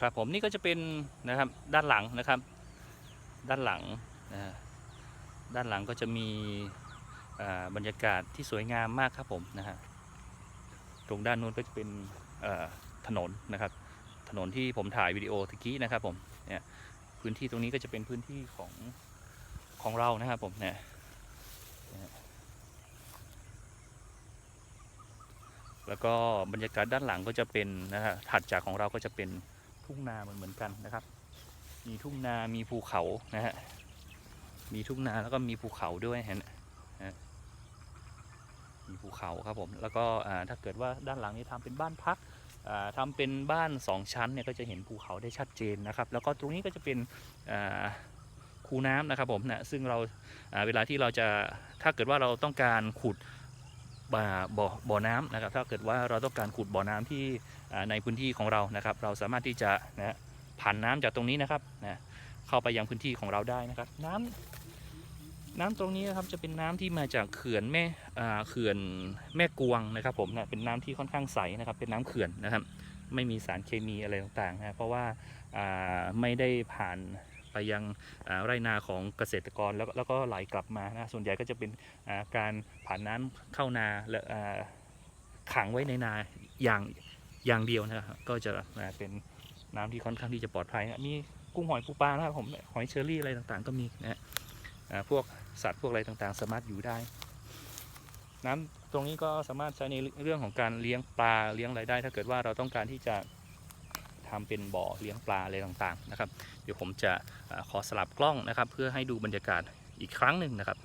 ครับผมนี่ก็จะเป็นนะครับด้านหลังนะครับ ด้านหลังนะด้านหลังก็จะมีบรรยากาศที่สวยงามมากครับผมนะฮะตรงด้านนู้นก็จะเป็นถนนนะครับ ถนนที่ผมถ่ายวิดีโอตะกี้นะครับผมเนี่ยพื้นที่ตรงนี้ก็จะเป็นพื้นที่ของของเรานะครับผมเนี่ยแล้วก็บรรยากาศด้านหลังก็จะเป็นนะฮะถัดจากของเราก็จะเป็น ทุ่งนาเหมือนเหมือนกันนะครับ มีทุ่งนา มีภูเขานะฮะ มีทุ่งนาแล้วก็มีภูเขาด้วยเห็นนะฮะมีภูเขาครับผม แล้วก็ถ้าเกิดว่าด้านหลังนี้ทำเป็นบ้านพักอ่าทำเป็นบ้านสองชั้นเนี่ยก็จะเห็นภูเขาได้ชัดเจนนะครับ แล้วก็ตรงนี้ก็จะเป็นคูน้ำนะครับผมนะซึ่งเราเวลาที่เราจะถ้าเกิดว่าเราต้องการขุด บ่าบ่อบ่อน้ำนะครับ ถ้าเกิดว่าเราต้องการขุดบ่อน้ำที่ในพื้นที่ของเรานะครับ เราสามารถที่จะนะฮะผ่านน้ำจากตรงนี้นะครับนะเข้าไปยังพื้นที่ของเราได้นะครับ น้ำน้ำตรงนี้นะครับจะเป็นน้ำที่มาจากเขื่อนแม่เขื่อนแม่กวงนะครับผมนะเป็นน้ำที่ค่อนข้างใสนะครับ เป็นน้ำเขื่อนนะครับ ไม่มีสารเคมีอะไรต่างๆนะเพราะว่าไม่ได้ผ่าน ไปยังไร่นาของเกษตรกรแล้วแล้วก็ไหลกลับมานะส่วนใหญ่ก็จะเป็นการผ่านน้ำเข้านาและขังไว้ในนาอย่างอย่างเดียวนะครับก็จะเป็นน้ำที่ค่อนข้างที่จะปลอดภัยนะมีกุ้งหอยปูปลานะครับผมหอยเชอรี่อะไรต่างๆ ก็มีนะฮะพวกสัตว์พวกอะไรต่างๆ สามารถอยู่ได้ น้ำตรงนี้ก็สามารถใช้ในเรื่องของการเลี้ยงปลาเลี้ยงอะไรได้ ถ้าเกิดว่าเราต้องการที่จะ ทำเป็นบ่อเลี้ยงปลาอะไรต่างๆนะครับ เดี๋ยวผมจะขอสลับกล้องนะครับ เพื่อให้ดูบรรยากาศอีกครั้งหนึ่งนะครับ